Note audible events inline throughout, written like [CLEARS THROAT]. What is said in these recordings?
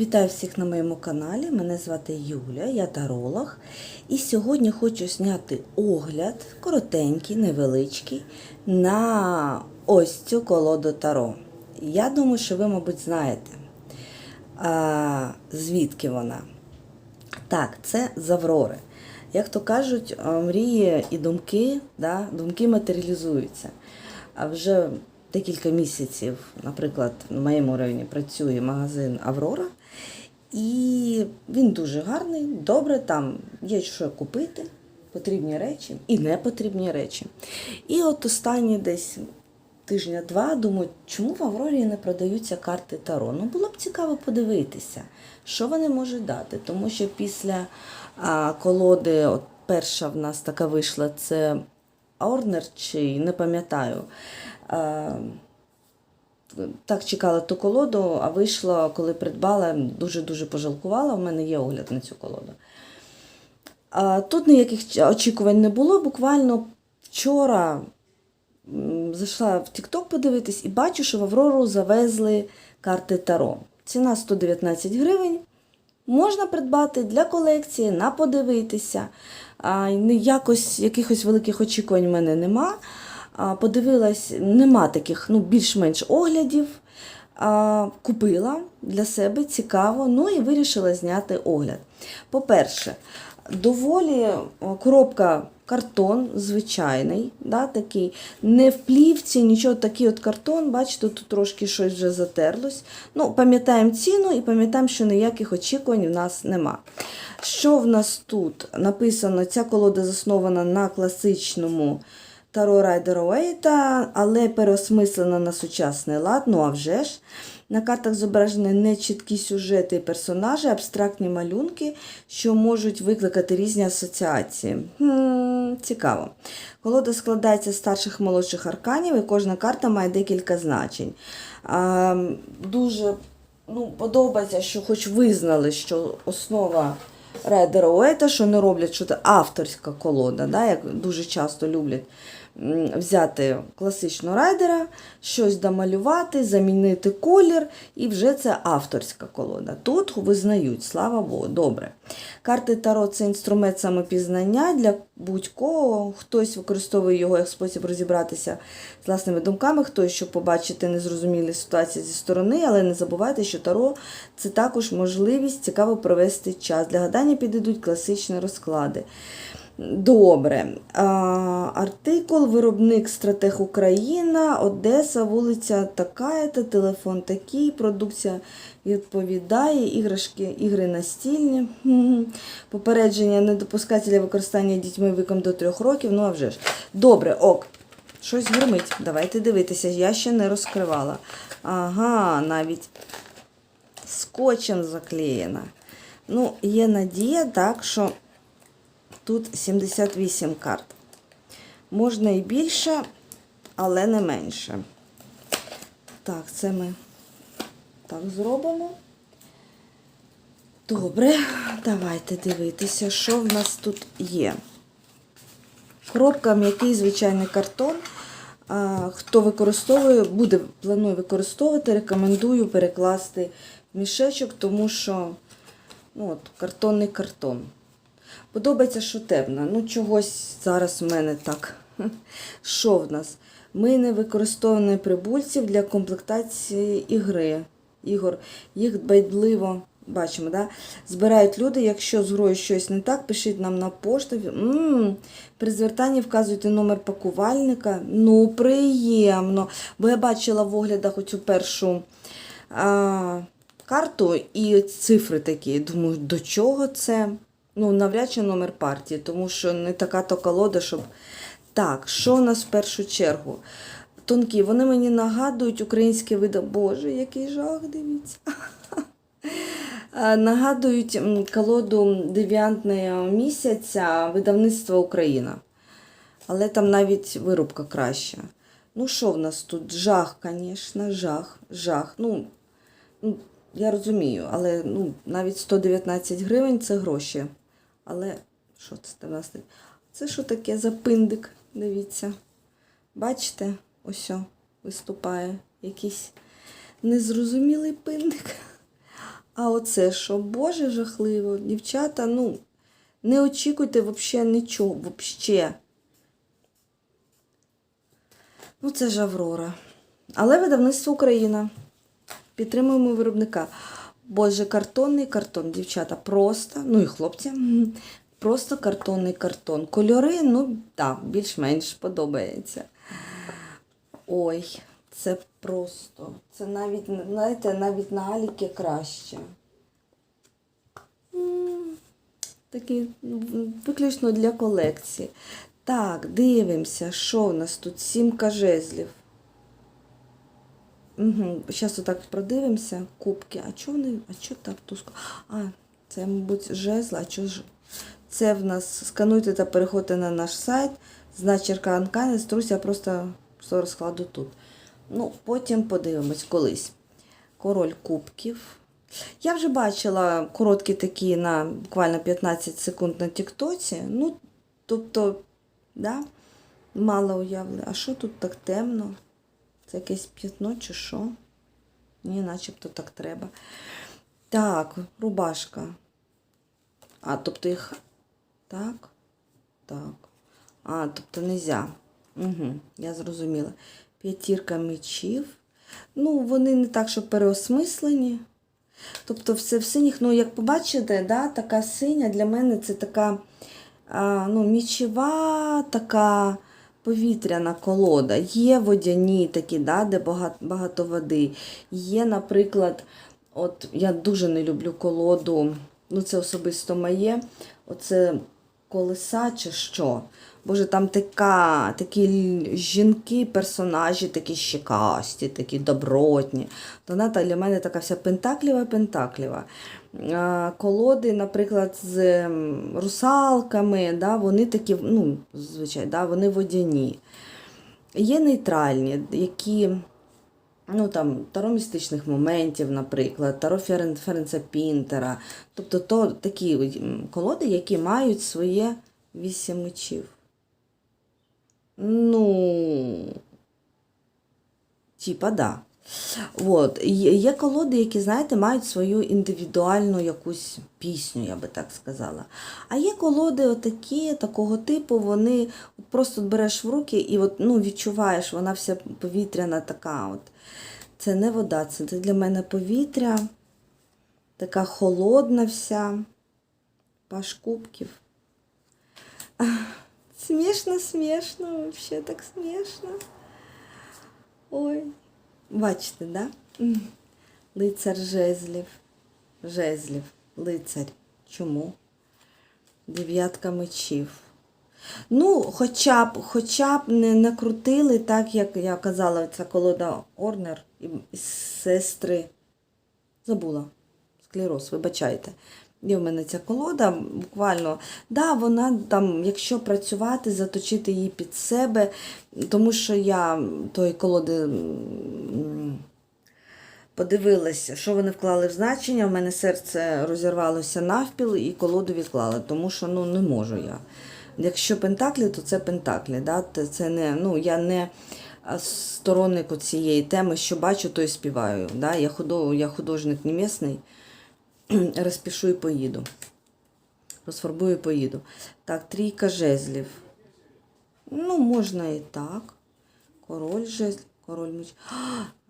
Вітаю всіх на моєму каналі. Мене звати Юля, я таролог. І сьогодні хочу зняти огляд, коротенький, невеличкий, на ось цю колоду Таро. Я думаю, що ви, мабуть, знаєте, а, звідки вона. Так, це з Аврори. Як то кажуть, мрії і думки, да, думки матеріалізуються. А вже декілька місяців, наприклад, в моєму районі працює магазин Аврора, і він дуже гарний, добре, там є що купити, потрібні речі і непотрібні речі. І от останні десь тижня-два думаю, чому в Аврорі не продаються карти Таро? Ну було б цікаво подивитися, що вони можуть дати. Тому що після а, колоди, от перша в нас така вийшла, це Орнер чи не пам'ятаю. А, так чекала ту колоду, а вийшла, коли придбала, дуже-дуже пожалкувала. У мене є огляд на цю колоду. Тут ніяких очікувань не було. Буквально вчора зайшла в TikTok подивитись і бачу, що в Аврору завезли карти Таро. Ціна 119 гривень. Можна придбати для колекції, на подивитися. Якось якихось великих очікувань в мене нема. Подивилась, нема таких ну, більш-менш оглядів. Купила для себе цікаво, ну і вирішила зняти огляд. По-перше, доволі коробка картон звичайний, да, такий, не в плівці, нічого, такий от картон, бачите, тут трошки щось вже затерлось. Ну, Пам'ятаємо ціну і пам'ятаємо, що ніяких очікувань в нас нема. Що в нас тут написано? Ця колода заснована на класичному Таро Райдера Уейта, але переосмислена на сучасний лад, ну а вже ж. На картах зображені нечіткі сюжети і персонажі, абстрактні малюнки, що можуть викликати різні асоціації. Хм, цікаво. Колода складається з старших молодших арканів, і кожна карта має декілька значень. А, дуже ну, подобається, що хоч визнали, що основа Райдера Уейта, що не роблять, що це авторська колода, да, як дуже часто люблять взяти класичного райдера, щось домалювати, замінити колір, і вже це авторська колода. Тут визнають, слава Богу, добре. Карти Таро це інструмент самопізнання для будь-кого. Хтось використовує його як спосіб розібратися з власними думками, хтось, щоб побачити незрозумілі ситуації зі сторони, але не забувайте, що Таро це також можливість цікаво провести час. Для гадання підійдуть класичні розклади. Добре. А, артикул, виробник Стратег Україна, Одеса, вулиця така-то, телефон такий, продукція відповідає, іграшки, ігри настільні. [LAUGHS] Попередження не допускати для використання дітьми віком до трьох років. Ну а вже ж. Добре, ок. Щось гримить. Давайте дивитися, я ще не розкривала. Ага, навіть скотчем заклеєна. Ну, є надія, так, що тут 78 карт. Можна і більше, але не менше. Так, це ми так зробимо. Добре, давайте дивитися, що в нас тут є. Коробка м'який звичайний картон. Хто використовує, буде планує використовувати, рекомендую перекласти в мішечок, тому що ну, от, картонний картон. Подобається, що темно. Ну, чогось зараз в мене так. [LAUGHS] Що в нас? Ми не використовуємо прибульців для комплектації ігри. Ігор. Їх дбайдливо бачимо, да? збирають люди. Якщо з грою щось не так, пишіть нам на пошту. м При звертанні вказуйте номер пакувальника. Ну, приємно. Бо я бачила в оглядах оцю першу а, карту і цифри такі. Думаю, до чого це? Ну, навряд чи номер партії, тому що не така то колода, щоб. Так, що у нас в першу чергу? Тонкі, вони мені нагадують українське вида. Боже, який жах, дивіться. [LAUGHS] Нагадують колоду девіантного місяця видавництва Україна. Але там навіть вирубка краща. Ну, що в нас тут? Жах, звісно, жах, жах. Ну, я розумію, але ну, навіть 119 гривень це гроші. Але що це в? Це що таке за пиндик? Дивіться. Бачите, ось виступає якийсь незрозумілий пиндик. А оце що? Боже жахливо, дівчата, ну, не очікуйте взагалі нічого, взагалі. Ну, це ж Аврора. Але видавництво Україна. Підтримуємо виробника. Боже, картонний картон, дівчата, просто, ну і хлопці, просто картонний картон. Кольори, ну, так, більш-менш подобається. Ой, це просто. Це навіть, знаєте, навіть на Аліки краще. Такий ну, виключно для колекції. Так, дивимося, що в нас тут? Сімка жезлів. Угу. Зараз отак продивимося. Кубки. А чого вони? А чого так тускло? А, це, мабуть, жезл, а чого ж? Це в нас скануйте та переходьте на наш сайт. Значерка Анкани, струся просто все розкладу тут. Ну, потім подивимось колись. Король кубків. Я вже бачила короткі такі на буквально 15 секунд на Тіктоці. Ну, тобто, да, мало уявлено. А що тут так темно? Це якесь п'ятно чи що? Ні, начебто так треба. Так, рубашка. А, тобто їх. Так. Так. А, тобто нельзя. Угу, я зрозуміла. П'ятірка мечів. Ну, вони не так, що переосмислені. Тобто все в синіх, ну, як побачите, да, така синя для мене це така а, ну, мічева, така повітряна колода. Є водяні такі, да, де багато, води. Є, наприклад, от я дуже не люблю колоду, ну це особисто моє. Оце колеса чи що. Боже, там така, такі жінки, персонажі, такі щекасті, такі добротні. Вона для мене така вся пентакліва-пентакліва. Колоди, наприклад, з русалками, да, вони такі, ну, звичайно, да, вони водяні. Є нейтральні, які ну, там, таро містичних моментів, наприклад, таро Ферен, Ференца Пінтера. Тобто то, такі колоди, які мають своє вісім мечів. Ну, типа, да. От. Є, колоди, які, знаєте, мають свою індивідуальну якусь пісню, я би так сказала. А є колоди отакі, такого типу, вони просто береш в руки і от, ну, відчуваєш, вона вся повітряна така. От. Це не вода, це для мене повітря, така холодна вся, паш кубків. Смішно, смішно, взагалі так смішно. Ой. Бачите, да? Лицар жезлів. Жезлів. Лицарь. Чому? Дев'ятка мечів. Ну, хоча б, хоча б не накрутили, так як я казала, ця колода Орнер і сестри. Забула. Склероз, вибачайте. Є в мене ця колода, буквально, да, вона там, якщо працювати, заточити її під себе, тому що я тої колоди подивилася, що вони вклали в значення. У мене серце розірвалося навпіл і колоду відклала, тому що ну, не можу я. Якщо пентаклі, то це пентаклі. Да? Це не, ну, я не сторонник цієї теми, що бачу, то і співаю. Да? Я, худо, я художник не [CLEARS THROAT] розпишу і поїду. Розфарбую і поїду. Так, трійка жезлів. Ну, можна і так. Король жезл, король меч.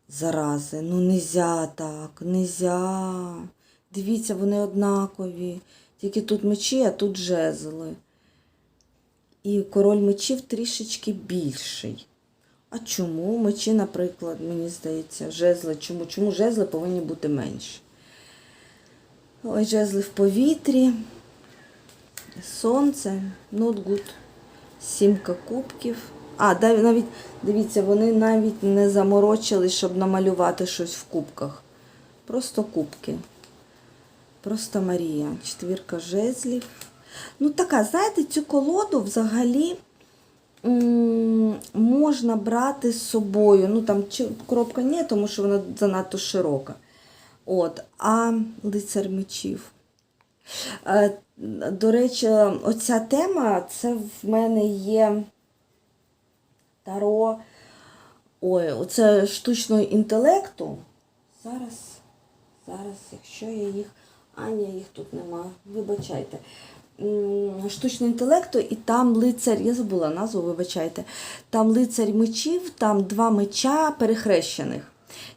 Зарази, ну нельзя так, нельзя. Дивіться, вони однакові. Тільки тут мечі, а тут жезли. І король мечів трішечки більший. А чому мечі, наприклад, мені здається, жезли, чому? Чому жезли повинні бути менші? Ой, жезли в повітрі. Сонце, not. Сімка кубків. А, навіть, дивіться, вони навіть не заморочились, щоб намалювати щось в кубках. Просто кубки. Просто Марія. Четвірка жезлів. Ну, така, знаєте, цю колоду взагалі можна брати з собою. Ну, там коробка ні, тому що вона занадто широка. От, а лицар мечів. Е, До речі, оця тема, це в мене є таро. Ой, оце штучного інтелекту. Зараз, Зараз, якщо я їх. Аня, їх тут нема. Вибачайте. Штучного інтелекту, і там лицар, я забула назву, вибачайте. Там лицар мечів, там два меча перехрещених.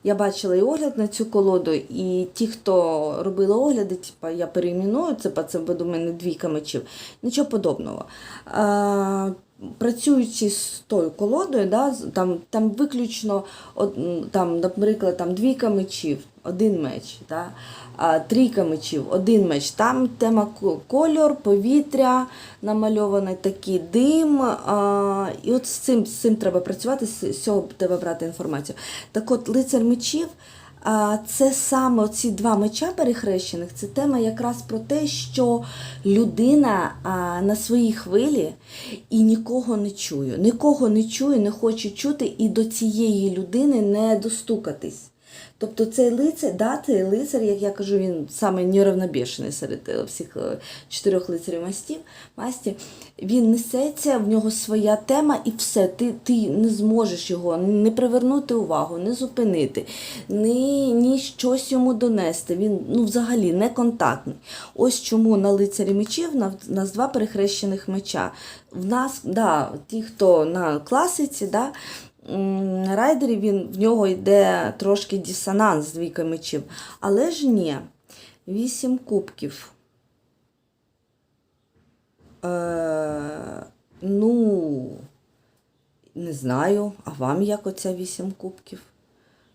Я бачила і огляд на цю колоду, і ті, хто робили огляди, типу, я перейменую, це, це буде у мене двійка мечів. Нічого подобного. Працюючи з тою колодою, да, там, там виключно, там, наприклад, там двійка мечів, один меч, да, трійка мечів, один меч. Там тема ко- кольор, повітря намальований такий дим. А, і от з цим, з цим треба працювати, з цього треба брати інформацію. Так от, лицар мечів. Це саме ці два меча перехрещених, це тема якраз про те, що людина на своїй хвилі і нікого не чує, нікого не чує, не хоче чути і до цієї людини не достукатись. Тобто цей лицар, да, лицар, як я кажу, він саме неравнобішений серед е, всіх е, чотирьох лицарів мастів, масті, він несеться, в нього своя тема і все. Ти, ти не зможеш його не привернути увагу, не зупинити, ні, ні щось йому донести. Він ну, взагалі не контактний. Ось чому на лицарі мечів в нас два перехрещених меча. В нас, да, ті, хто на класиці, да, райдері він, в нього йде трошки дисонанс з двійкою мечів. Але ж ні. Вісім кубків. Е, ну, не знаю, а вам як оця вісім кубків?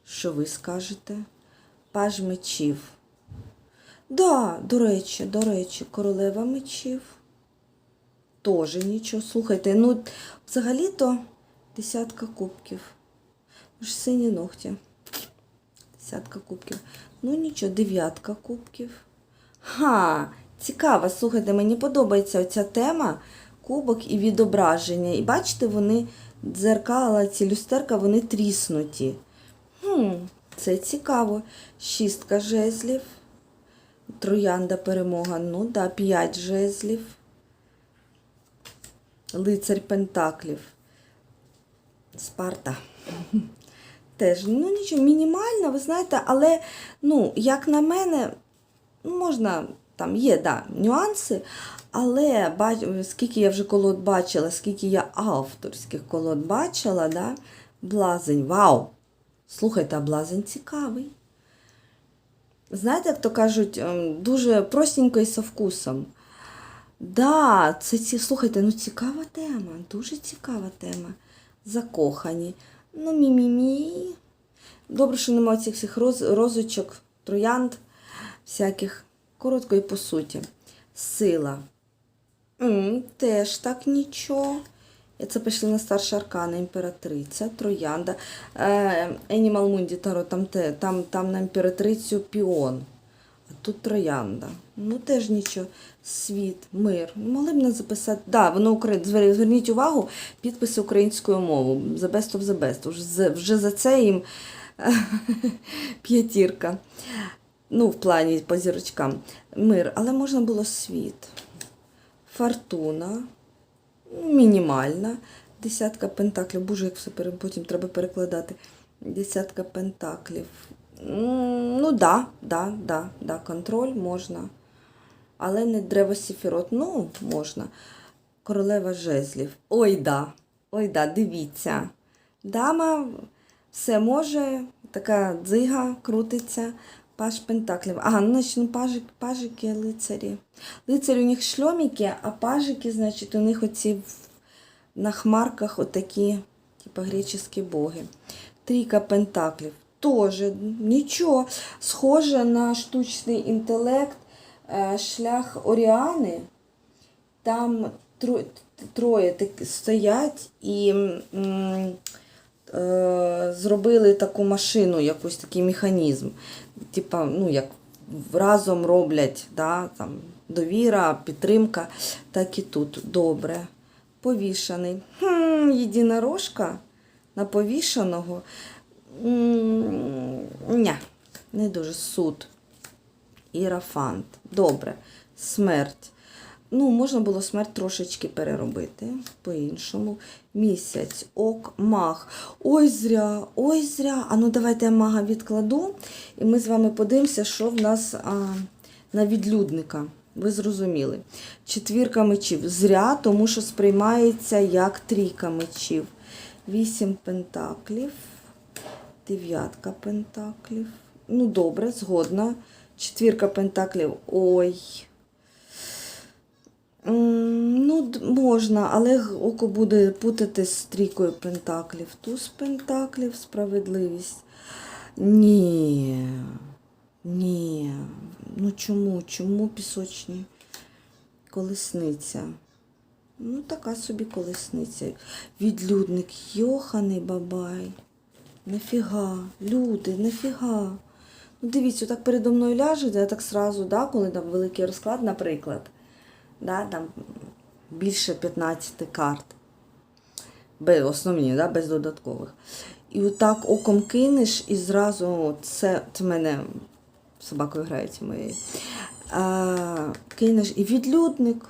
Що ви скажете? Паж мечів. Да, до речі, до речі, королева мечів. Тоже нічого. Слухайте, ну взагалі-то десятка кубків. Ж сині ногті. Десятка кубків. Ну нічого, дев'ятка кубків. Ха, цікаво, слухайте, мені подобається оця тема кубок і відображення. І бачите, вони дзеркала, ці люстерка, вони тріснуті. Хм, це цікаво. Шістка жезлів. Троянда перемога. Ну да, п'ять жезлів. Лицарь Пентаклів. Спарта. Теж, ну нічого, мінімально, ви знаєте, але, ну, як на мене, ну, можна, там є, да, нюанси, але бач, скільки я вже колод бачила, скільки я авторських колод бачила, да, блазень, вау! Слухайте, блазень цікавий. Знаєте, як то кажуть, ем, дуже простенько і со вкусом. Да, це слухайте, ну цікава тема, дуже цікава тема. Закохані. Ну, мі-мі-мі. Добре, що немає цих всіх роз, розочок, троянд, всяких. Коротко і по суті. Сила. м теж так нічого. Це пішли на старша аркана, імператриця, троянда. Е, Animal Mundi Таро, там, там, там на імператрицю піон. Тут троянда. Ну теж нічого. Світ, мир. Могли б не записати. Да, воно Украї... Зверніть увагу, підписи українською мовою. The best of the best. За- вже за це їм [LAUGHS] п'ятірка. Ну, в плані по зірочкам. Мир, але можна було світ. Фортуна. Мінімальна. Десятка пентаклів. Боже, як все потім треба перекладати. Десятка пентаклів. Ну, да, да, да, да, контроль можна. Але не древо сіфірот. Ну, можна. Королева жезлів. Ой, да. Ой, да, дивіться. Дама все може, така дзига крутиться. Паж пентаклів. Ага, ну, значить, ну, пажик, пажики, лицарі. Лицарі у них шльоміки, а пажики, значить, у них оці на хмарках отакі, типа греческі боги. Трійка пентаклів. Тоже нічого. Схоже на штучний інтелект, е, шлях Оріани. Там тро- троє так стоять і е, зробили таку машину, якийсь такий механізм. Типа, ну, як разом роблять, да, там, довіра, підтримка, так і тут. Добре. Повішаний. Хм, єдинорожка на повішаного. Ня, не дуже суд. Ірафант. Добре. Смерть. Ну, можна було смерть трошечки переробити по-іншому. Місяць, ок, маг. Ой, зря, ой, зря. А ну давайте я мага відкладу, і ми з вами подивимося, що в нас а, на відлюдника. Ви зрозуміли. Четвірка мечів. Зря, тому що сприймається як трійка мечів. Вісім пентаклів, дев'ятка пентаклів. Ну, добре, згодна. Четвірка пентаклів. Ой. Ну, можна, але око буде путати з трійкою пентаклів. Туз пентаклів, справедливість. Ні. Ні. Ну чому? Чому пісочні? Колесниця. Ну, така собі колесниця. Відлюдник, йоханий бабай. Нафіга, люди, нафіга. Ну, дивіться, так передо мною ляжете, я так сразу, да, коли там великий розклад, наприклад, да, там більше 15 карт. Без, основні, да, без додаткових. І отак оком кинеш і зразу це, це мене собакою грають моєю. Кинеш і відлюдник.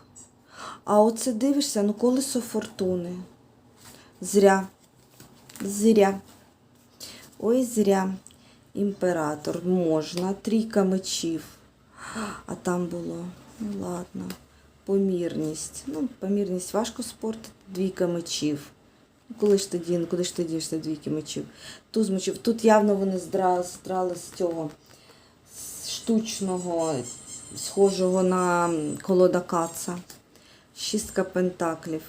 А оце дивишся, ну колесо фортуни. Зря. Зря. Ой, зря. Імператор можна, трійка мечів. А там було, ну ладно, помірність. Ну, помірність важко спортити, двійка мечів. Ну, Коли ж тоді, ну, куди ж ти дієшся двійки мечів? Туз мечів. Тут явно вони здра, здрали з цього штучного, схожого на колода каца. Шістка пентаклів.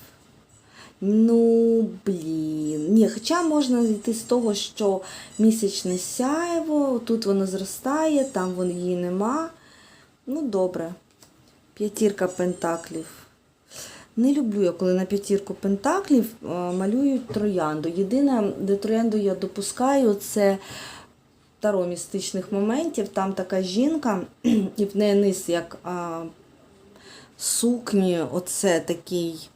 Ну, блін. Ні, хоча можна йти з того, що місячне сяєво, тут воно зростає, там вон її нема. Ну, добре. П'ятірка пентаклів. Не люблю я, коли на п'ятірку пентаклів е, малюють троянду. Єдине, де троянду я допускаю, це таро містичних моментів. Там така жінка, [CLEARS THROAT] і в неї низ як а, сукні, оце такий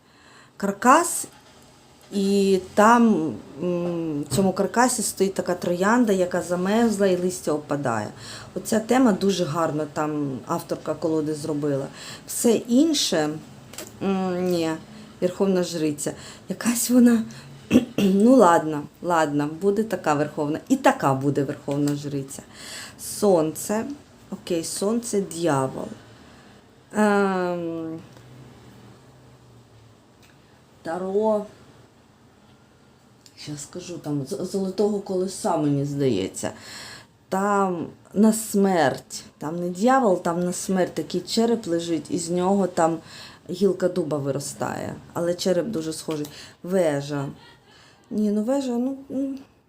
каркас, і там в цьому каркасі стоїть така троянда, яка замерзла і листя опадає. Оця тема дуже гарно там авторка колоди зробила. Все інше, ні, Верховна Жриця. Якась вона. [CLEARS THROAT] Ну, ладно, ладно, буде така Верховна. І така буде Верховна Жриця. Сонце. Окей, сонце дьявол. Ем, Таро. Зараз скажу, там золотого колеса, мені здається. Там на смерть. Там не дьявол, там на смерть такий череп лежить, і з нього там гілка дуба виростає. Але череп дуже схожий. Вежа. Ні, ну вежа, ну,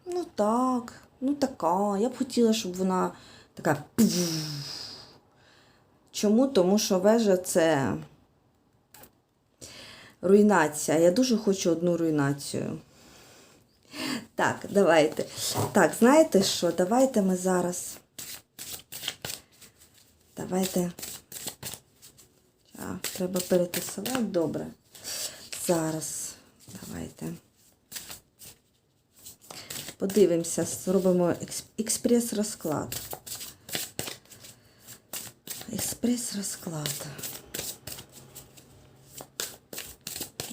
ну так, ну така. Я б хотіла, щоб вона така. Чому? Тому що вежа це руйнація. Я дуже хочу одну руйнацію. Так, давайте. Так, знаєте що? Давайте ми зараз. Давайте. А, треба перетасувати. Добре. Зараз. Давайте. Подивимося, зробимо екс- експрес-розклад. Експрес-розклад.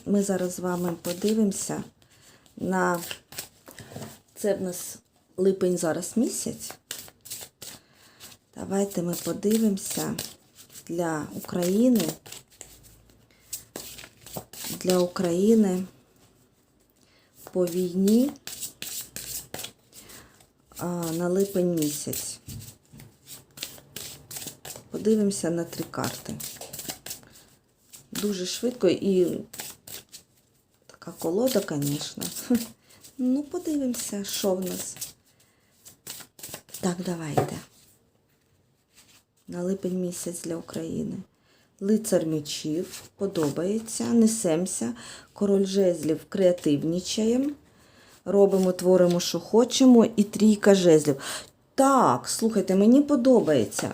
Ми зараз з вами подивимося на це в нас липень зараз місяць. Давайте ми подивимося для України. Для України по війні на липень місяць. Подивимося на три карти. Дуже швидко і колода, звісно. [LAUGHS] Ну, подивимося, що в нас. Так, давайте. На липень місяць для України. Лицар мечів подобається. Несемося. Король жезлів креативнічаємо. Робимо, творимо, що хочемо. І трійка жезлів. Так, слухайте, мені подобається.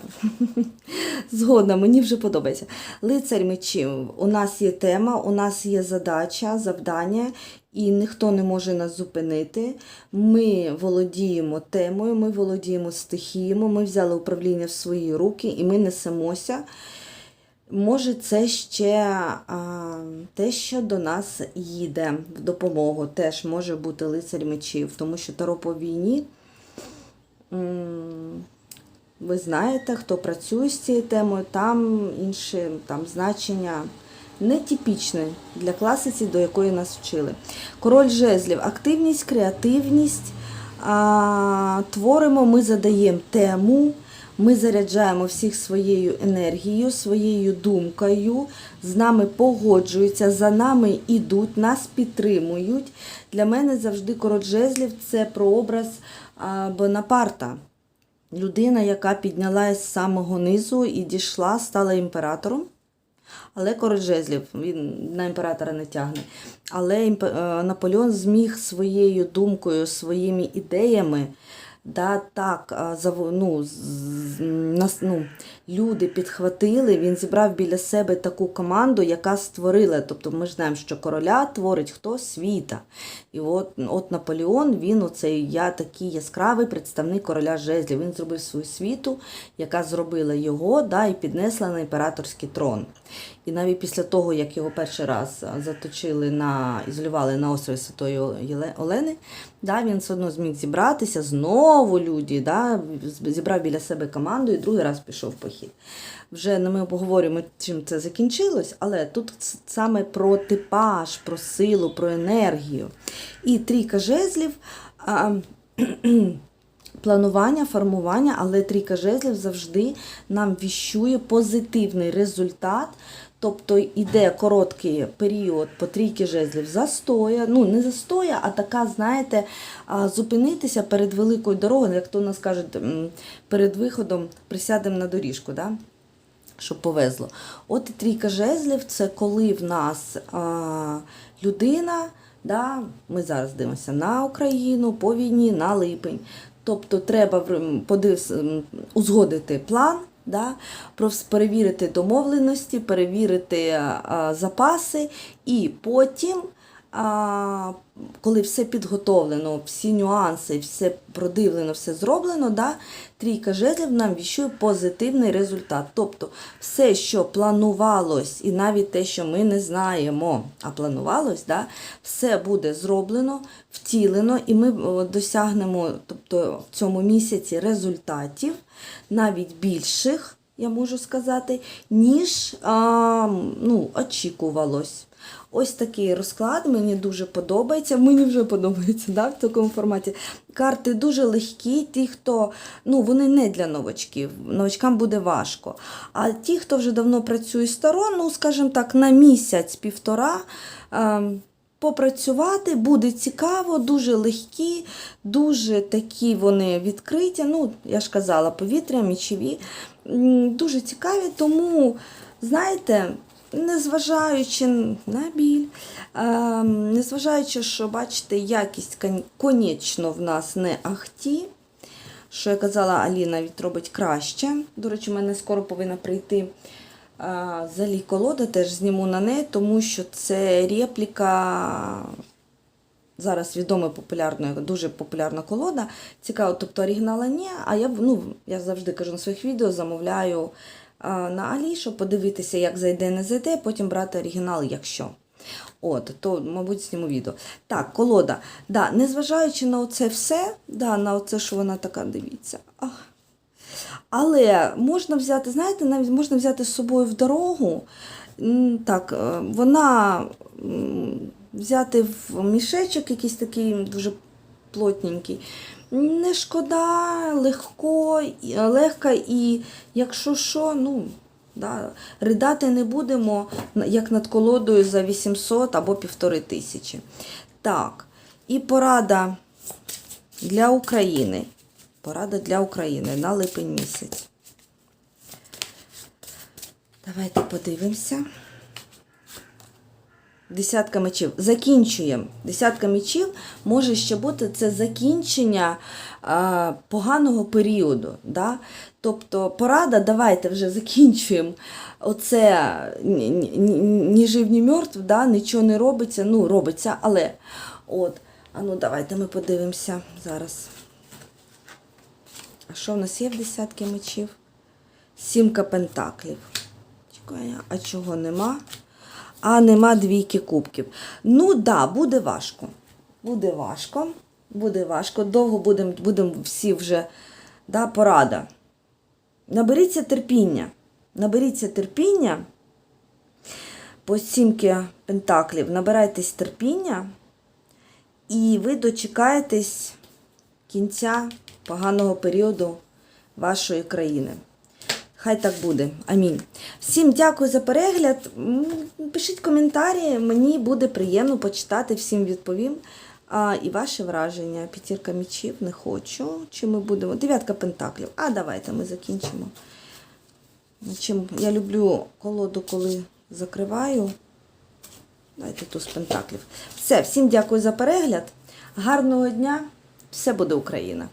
Згодна, мені вже подобається. Лицар мечів. У нас є тема, у нас є задача, завдання, і ніхто не може нас зупинити. Ми володіємо темою, ми володіємо стихіями, ми взяли управління в свої руки і ми несемося. Може, це ще а, те, що до нас їде в допомогу, теж може бути лицарь мечів, тому що Таро по війні. Ви знаєте, хто працює з цією темою, там інше там, значення нетипічне для класиці, до якої нас вчили. Король жезлів, активність, креативність. А, творимо, ми задаємо тему, ми заряджаємо всіх своєю енергією, своєю думкою, з нами погоджуються, за нами йдуть, нас підтримують. Для мене завжди король жезлів це прообраз Бонапарта. Людина, яка піднялась з самого низу і дійшла, стала імператором. Але короджезлів він на імператора не тягне. Але е, Наполеон зміг своєю думкою, своїми ідеями, да, так, е, ну, ну, люди підхватили, він зібрав біля себе таку команду, яка створила. Тобто ми ж знаємо, що короля творить хто світа. І от, от Наполеон, він оцей я такий яскравий представник короля жезлів. Він зробив свою світу, яка зробила його да, і піднесла на імператорський трон. І навіть після того, як його перший раз заточили на ізолювали на острові Святої Олени, да, він все одно зміг зібратися знову люди, да, зібрав біля себе команду і другий раз пішов в похід. Вже не ми поговоримо, чим це закінчилось, але тут саме про типаж, про силу, про енергію. І трійка жезлів. А, [CLEARS THROAT] Планування, формування, але трійка жезлів завжди нам віщує позитивний результат. Тобто йде короткий період по трійки жезлів застоя, ну не застоя, а така, знаєте, зупинитися перед великою дорогою, як то у нас кажуть, перед виходом присядемо на доріжку. Да? щоб повезло. От і трійка жезлів це коли в нас а, людина, да, ми зараз дивимося на Україну по війні, на липень. Тобто треба узгодити план, да, перевірити домовленості, перевірити а, запаси, і потім, а, коли все підготовлено, всі нюанси, все продивлено, все зроблено, да, трійка жезлів нам віщує позитивний результат. Тобто все, що планувалось, і навіть те, що ми не знаємо, а планувалось, да, все буде зроблено, втілено, і ми досягнемо тобто, в цьому місяці результатів, навіть більших, я можу сказати, ніж а, ну, очікувалось. Ось такий розклад мені дуже подобається. Мені вже подобається да, в такому форматі. Карти дуже легкі, ті, хто ну, вони не для новачків. Новачкам буде важко. А ті, хто вже давно працює старо, ну, скажімо так, на місяць-півтора. Попрацювати буде цікаво, дуже легкі, дуже такі вони відкриті. Ну, я ж казала, повітря, мічові. Дуже цікаві, тому, знаєте, незважаючи на біль, незважаючи, що бачите, якість конечно в нас не ахті. Що я казала, Аліна від робить краще. До речі, у мене скоро повинна прийти а, залі колода, теж зніму на неї, тому що це репліка зараз відома популярна, дуже популярна колода. Цікаво, тобто оригінала ні, а я, ну, я завжди кажу на своїх відео, замовляю а, на Алі, щоб подивитися, як зайде, не зайде, потім брати оригінал, якщо. От, то, мабуть, зніму відео. Так, колода. Да, незважаючи на оце все, да, на оце, що вона така, дивіться. Ах. Але можна взяти, знаєте, навіть можна взяти з собою в дорогу. Так, е, вона взяти в мішечок якийсь такий дуже плотненький. Не шкода, легко, легка і якщо що, ну, да, ридати не будемо, як над колодою за 800 або півтори тисячі. Так, і порада для України. Порада для України на липень місяць. Давайте подивимося. Десятка мечів. Закінчуємо. Десятка мечів може ще бути це закінчення а, поганого періоду. Да? Тобто порада, давайте вже закінчуємо. Оце ні, ні, ні- жив, ні мертв, да? нічого не робиться. Ну, робиться, але. От. А ну давайте ми подивимося зараз. А що в нас є в десятки мечів? Сімка пентаклів. Чекай, а чого нема? А нема двійки кубків. Ну да, буде важко. Буде важко. Буде важко. Довго будемо будем всі вже да, порада. Наберіться терпіння. Наберіться терпіння. По сімки пентаклів набирайтесь терпіння, і ви дочекаєтесь кінця поганого періоду вашої країни. Хай так буде. Амінь. Всім дякую за перегляд. Пишіть коментарі, мені буде приємно почитати, всім відповім. А, і ваші враження. П'ятірка мічів не хочу. Чи ми будемо? Дев'ятка пентаклів. А давайте ми закінчимо. Чим я люблю колоду, коли закриваю. Дайте туз пентаклів. Все, всім дякую за перегляд. Гарного дня! Все буде Україна!